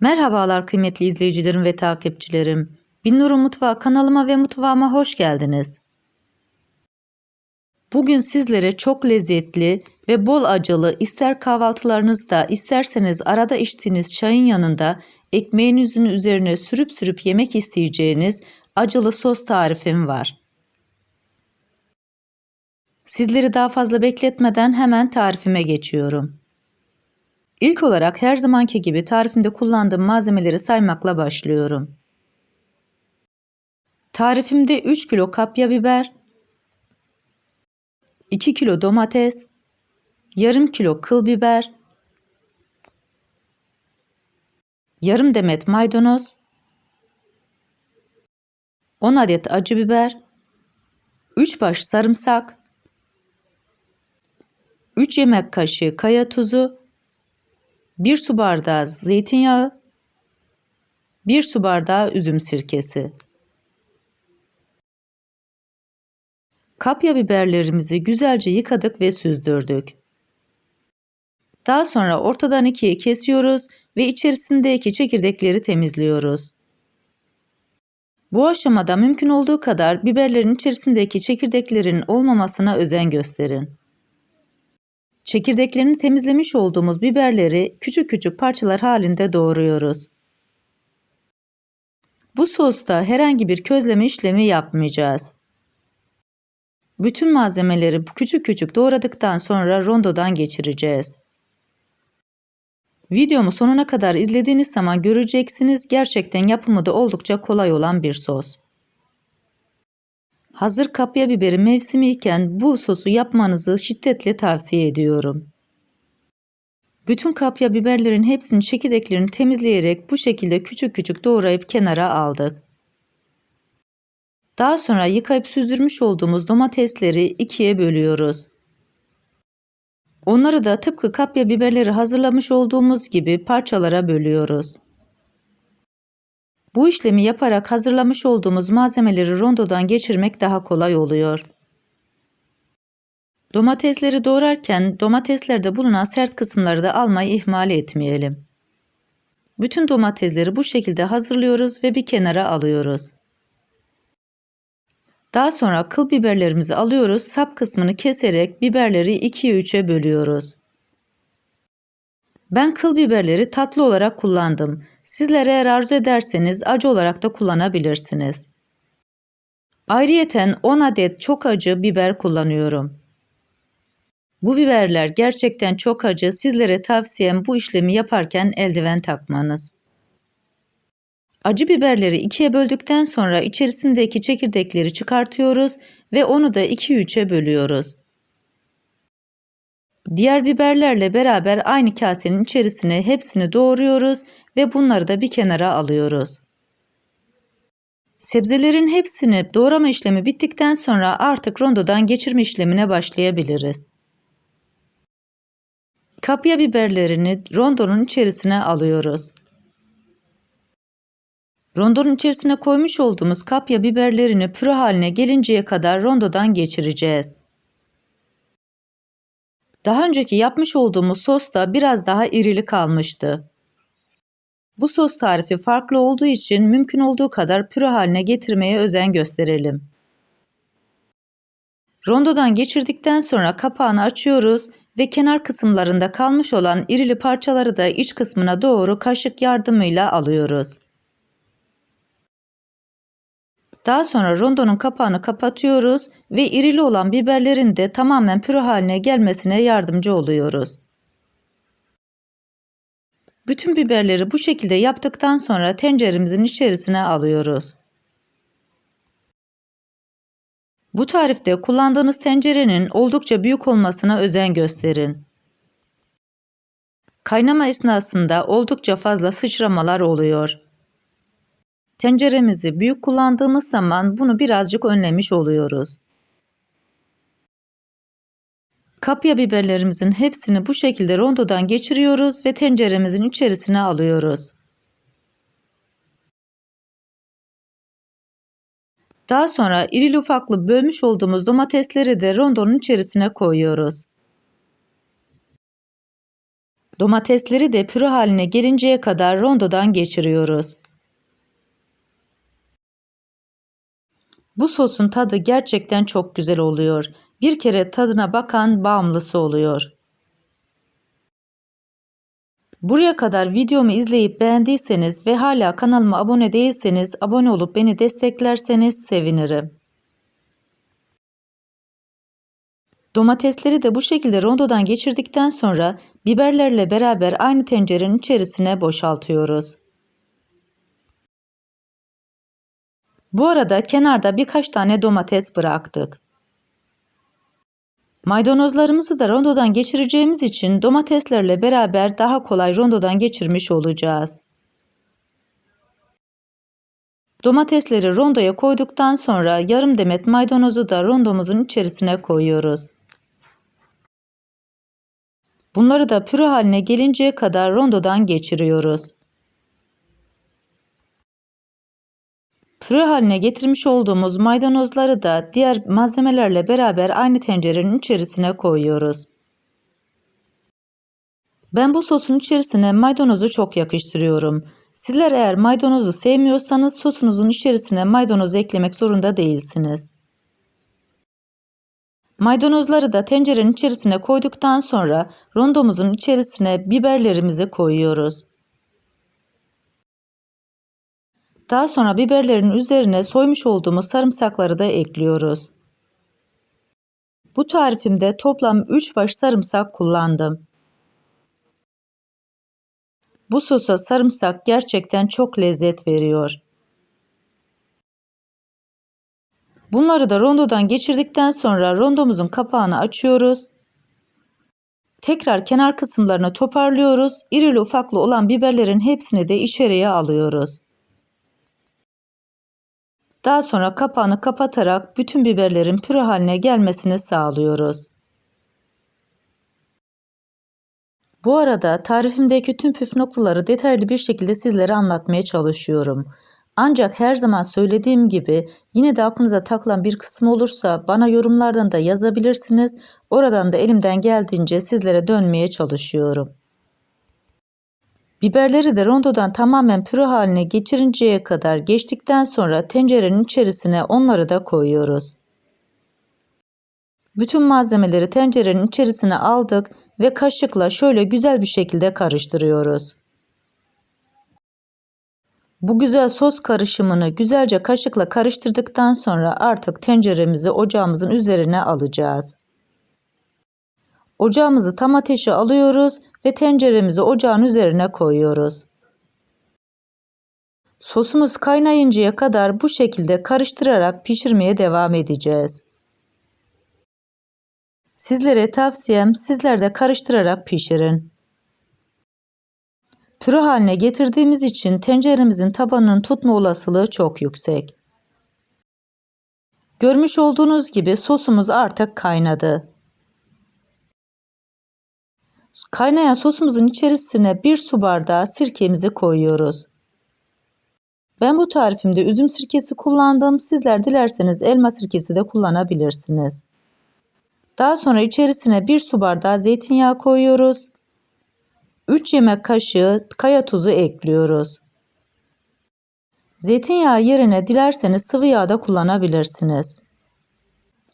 Merhabalar kıymetli izleyicilerim ve takipçilerim. Binnur'un Mutfağı kanalıma ve mutfağıma hoş geldiniz. Bugün sizlere çok lezzetli ve bol acılı ister kahvaltılarınızda isterseniz arada içtiğiniz çayın yanında ekmeğinizin üzerine sürüp sürüp yemek isteyeceğiniz acılı sos tarifim var. Sizleri daha fazla bekletmeden hemen tarifime geçiyorum. İlk olarak her zamanki gibi tarifimde kullandığım malzemeleri saymakla başlıyorum. Tarifimde 3 kilo kapya biber, 2 kilo domates, yarım kilo kıl biber, yarım demet maydanoz, 10 adet acı biber, 3 baş sarımsak, 3 yemek kaşığı kaya tuzu, 1 su bardağı zeytinyağı, 1 su bardağı üzüm sirkesi. Kapya biberlerimizi güzelce yıkadık ve süzdürdük. Daha sonra ortadan ikiye kesiyoruz ve içerisindeki çekirdekleri temizliyoruz. Bu aşamada mümkün olduğu kadar biberlerin içerisindeki çekirdeklerin olmamasına özen gösterin. Çekirdeklerini temizlemiş olduğumuz biberleri küçük küçük parçalar halinde doğruyoruz. Bu sosta herhangi bir közleme işlemi yapmayacağız. Bütün malzemeleri küçük küçük doğradıktan sonra rondodan geçireceğiz. Videomu sonuna kadar izlediğiniz zaman göreceksiniz gerçekten yapımı da oldukça kolay olan bir sos. Hazır kapya biberi mevsimi iken bu sosu yapmanızı şiddetle tavsiye ediyorum. Bütün kapya biberlerin hepsinin çekirdeklerini temizleyerek bu şekilde küçük küçük doğrayıp kenara aldık. Daha sonra yıkayıp süzdürmüş olduğumuz domatesleri ikiye bölüyoruz. Onları da tıpkı kapya biberleri hazırlamış olduğumuz gibi parçalara bölüyoruz. Bu işlemi yaparak hazırlamış olduğumuz malzemeleri rondodan geçirmek daha kolay oluyor. Domatesleri doğrarken domateslerde bulunan sert kısımları da almayı ihmal etmeyelim. Bütün domatesleri bu şekilde hazırlıyoruz ve bir kenara alıyoruz. Daha sonra kıl biberlerimizi alıyoruz, sap kısmını keserek biberleri 2'ye 3'e bölüyoruz. Ben kıl biberleri tatlı olarak kullandım. Sizlere eğer arzu ederseniz acı olarak da kullanabilirsiniz. Ayrıyeten 10 adet çok acı biber kullanıyorum. Bu biberler gerçekten çok acı. Sizlere tavsiyem bu işlemi yaparken eldiven takmanız. Acı biberleri ikiye böldükten sonra içerisindeki çekirdekleri çıkartıyoruz ve onu da 2-3'e bölüyoruz. Diğer biberlerle beraber aynı kasenin içerisine hepsini doğruyoruz ve bunları da bir kenara alıyoruz. Sebzelerin hepsini doğrama işlemi bittikten sonra artık rondodan geçirme işlemine başlayabiliriz. Kapya biberlerini rondonun içerisine alıyoruz. Rondonun içerisine koymuş olduğumuz kapya biberlerini püre haline gelinceye kadar rondodan geçireceğiz. Daha önceki yapmış olduğumuz sos da biraz daha irili kalmıştı. Bu sos tarifi farklı olduğu için mümkün olduğu kadar püre haline getirmeye özen gösterelim. Rondodan geçirdikten sonra kapağını açıyoruz ve kenar kısımlarında kalmış olan irili parçaları da iç kısmına doğru kaşık yardımıyla alıyoruz. Daha sonra rondonun kapağını kapatıyoruz ve irili olan biberlerin de tamamen püre haline gelmesine yardımcı oluyoruz. Bütün biberleri bu şekilde yaptıktan sonra tenceremizin içerisine alıyoruz. Bu tarifte kullandığınız tencerenin oldukça büyük olmasına özen gösterin. Kaynama esnasında oldukça fazla sıçramalar oluyor. Tenceremizi büyük kullandığımız zaman bunu birazcık önlemiş oluyoruz. Kapya biberlerimizin hepsini bu şekilde rondodan geçiriyoruz ve tenceremizin içerisine alıyoruz. Daha sonra irili ufaklı bölmüş olduğumuz domatesleri de rondonun içerisine koyuyoruz. Domatesleri de püre haline gelinceye kadar rondodan geçiriyoruz. Bu sosun tadı gerçekten çok güzel oluyor. Bir kere tadına bakan bağımlısı oluyor. Buraya kadar videomu izleyip beğendiyseniz ve hala kanalıma abone değilseniz abone olup beni desteklerseniz sevinirim. Domatesleri de bu şekilde rondodan geçirdikten sonra biberlerle beraber aynı tencerenin içerisine boşaltıyoruz. Bu arada kenarda birkaç tane domates bıraktık. Maydanozlarımızı da rondodan geçireceğimiz için domateslerle beraber daha kolay rondodan geçirmiş olacağız. Domatesleri rondoya koyduktan sonra yarım demet maydanozu da rondomuzun içerisine koyuyoruz. Bunları da püre haline gelinceye kadar rondodan geçiriyoruz. Püre haline getirmiş olduğumuz maydanozları da diğer malzemelerle beraber aynı tencerenin içerisine koyuyoruz. Ben bu sosun içerisine maydanozu çok yakıştırıyorum. Sizler eğer maydanozu sevmiyorsanız sosunuzun içerisine maydanoz eklemek zorunda değilsiniz. Maydanozları da tencerenin içerisine koyduktan sonra rondomuzun içerisine biberlerimizi koyuyoruz. Daha sonra biberlerin üzerine soymuş olduğumuz sarımsakları da ekliyoruz. Bu tarifimde toplam 3 baş sarımsak kullandım. Bu sosa sarımsak gerçekten çok lezzet veriyor. Bunları da rondodan geçirdikten sonra rondomuzun kapağını açıyoruz. Tekrar kenar kısımlarını toparlıyoruz. İrili ufaklı olan biberlerin hepsini de içeriye alıyoruz. Daha sonra kapağını kapatarak bütün biberlerin püre haline gelmesini sağlıyoruz. Bu arada tarifimdeki tüm püf noktaları detaylı bir şekilde sizlere anlatmaya çalışıyorum. Ancak her zaman söylediğim gibi yine de aklınıza takılan bir kısmı olursa bana yorumlardan da yazabilirsiniz. Oradan da elimden geldiğince sizlere dönmeye çalışıyorum. Biberleri de rondodan tamamen püre haline geçirinceye kadar geçtikten sonra tencerenin içerisine onları da koyuyoruz. Bütün malzemeleri tencerenin içerisine aldık ve kaşıkla şöyle güzel bir şekilde karıştırıyoruz. Bu güzel sos karışımını güzelce kaşıkla karıştırdıktan sonra artık tenceremizi ocağımızın üzerine alacağız. Ocağımızı tam ateşe alıyoruz ve tenceremizi ocağın üzerine koyuyoruz. Sosumuz kaynayıncaya kadar bu şekilde karıştırarak pişirmeye devam edeceğiz. Sizlere tavsiyem sizler de karıştırarak pişirin. Püre haline getirdiğimiz için tenceremizin tabanının tutma olasılığı çok yüksek. Görmüş olduğunuz gibi sosumuz artık kaynadı. Kaynayan sosumuzun içerisine bir su bardağı sirkemizi koyuyoruz. Ben bu tarifimde üzüm sirkesi kullandım. Sizler dilerseniz elma sirkesi de kullanabilirsiniz. Daha sonra içerisine bir su bardağı zeytinyağı koyuyoruz. 3 yemek kaşığı kaya tuzu ekliyoruz. Zeytinyağı yerine dilerseniz sıvı yağ da kullanabilirsiniz.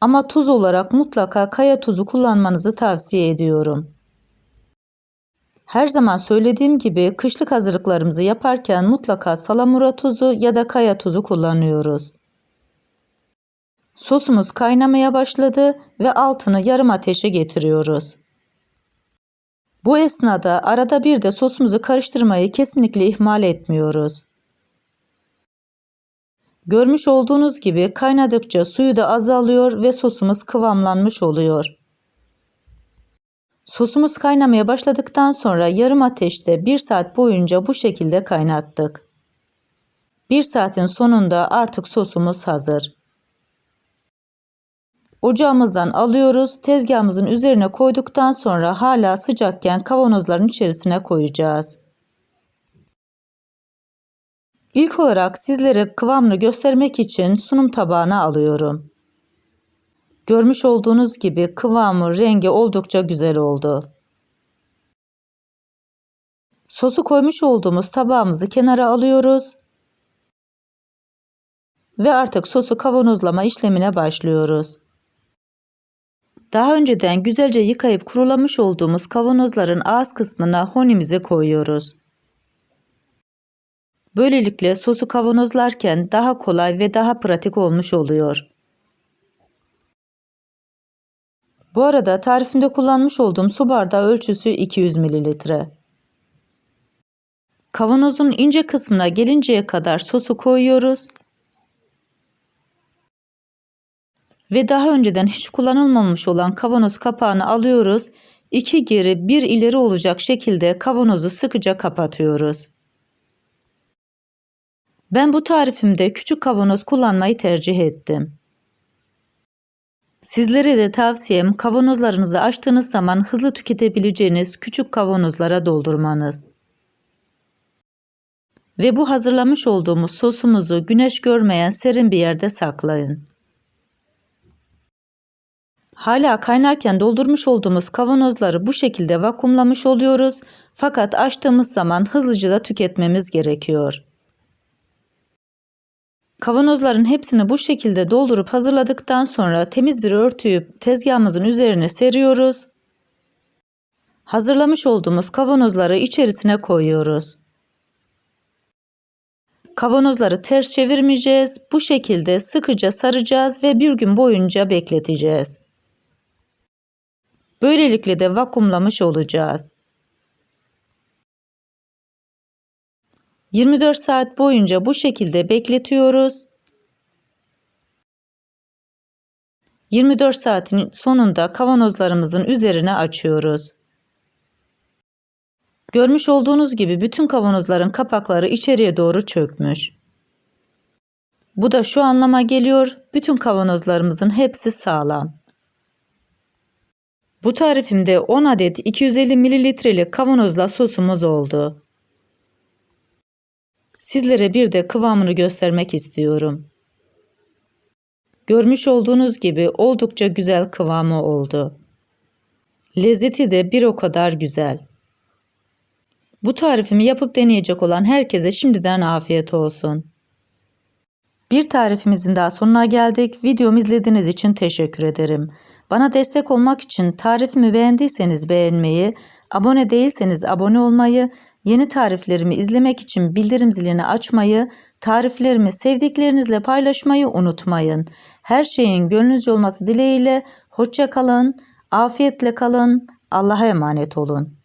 Ama tuz olarak mutlaka kaya tuzu kullanmanızı tavsiye ediyorum. Her zaman söylediğim gibi kışlık hazırlıklarımızı yaparken mutlaka salamura tuzu ya da kaya tuzu kullanıyoruz. Sosumuz kaynamaya başladı ve altını yarım ateşe getiriyoruz. Bu esnada arada bir de sosumuzu karıştırmayı kesinlikle ihmal etmiyoruz. Görmüş olduğunuz gibi kaynadıkça suyu da azalıyor ve sosumuz kıvamlanmış oluyor. Sosumuz kaynamaya başladıktan sonra yarım ateşte 1 saat boyunca bu şekilde kaynattık. 1 saatin sonunda artık sosumuz hazır. Ocağımızdan alıyoruz. Tezgahımızın üzerine koyduktan sonra hala sıcakken kavanozların içerisine koyacağız. İlk olarak sizlere kıvamını göstermek için sunum tabağına alıyorum. Görmüş olduğunuz gibi kıvamı, rengi oldukça güzel oldu. Sosu koymuş olduğumuz tabağımızı kenara alıyoruz. Ve artık sosu kavanozlama işlemine başlıyoruz. Daha önceden güzelce yıkayıp kurulamış olduğumuz kavanozların ağız kısmına honimizi koyuyoruz. Böylelikle sosu kavanozlarken daha kolay ve daha pratik olmuş oluyor. Bu arada tarifimde kullanmış olduğum su bardağı ölçüsü 200 mililitre. Kavanozun ince kısmına gelinceye kadar sosu koyuyoruz. Ve daha önceden hiç kullanılmamış olan kavanoz kapağını alıyoruz. İki geri bir ileri olacak şekilde kavanozu sıkıca kapatıyoruz. Ben bu tarifimde küçük kavanoz kullanmayı tercih ettim. Sizlere de tavsiyem kavanozlarınızı açtığınız zaman hızlı tüketebileceğiniz küçük kavanozlara doldurmanız. Ve bu hazırlamış olduğumuz sosumuzu güneş görmeyen serin bir yerde saklayın. Hala kaynarken doldurmuş olduğumuz kavanozları bu şekilde vakumlamış oluyoruz fakat açtığımız zaman hızlıca da tüketmemiz gerekiyor. Kavanozların hepsini bu şekilde doldurup hazırladıktan sonra temiz bir örtüyü tezgahımızın üzerine seriyoruz. Hazırlamış olduğumuz kavanozları içerisine koyuyoruz. Kavanozları ters çevirmeyeceğiz. Bu şekilde sıkıca saracağız ve bir gün boyunca bekleteceğiz. Böylelikle de vakumlamış olacağız. 24 saat boyunca bu şekilde bekletiyoruz. 24 saatin sonunda kavanozlarımızın üzerine açıyoruz. Görmüş olduğunuz gibi bütün kavanozların kapakları içeriye doğru çökmüş. Bu da şu anlama geliyor, bütün kavanozlarımızın hepsi sağlam. Bu tarifimde 10 adet 250 mililitrelik kavanozla sosumuz oldu. Sizlere bir de kıvamını göstermek istiyorum. Görmüş olduğunuz gibi oldukça güzel kıvamı oldu. Lezzeti de bir o kadar güzel. Bu tarifimi yapıp deneyecek olan herkese şimdiden afiyet olsun. Bir tarifimizin daha sonuna geldik. Videomu izlediğiniz için teşekkür ederim. Bana destek olmak için tarifimi beğendiyseniz beğenmeyi, abone değilseniz abone olmayı, yeni tariflerimi izlemek için bildirim zilini açmayı, tariflerimi sevdiklerinizle paylaşmayı unutmayın. Her şeyin gönlünüzce olması dileğiyle hoşça kalın, afiyetle kalın, Allah'a emanet olun.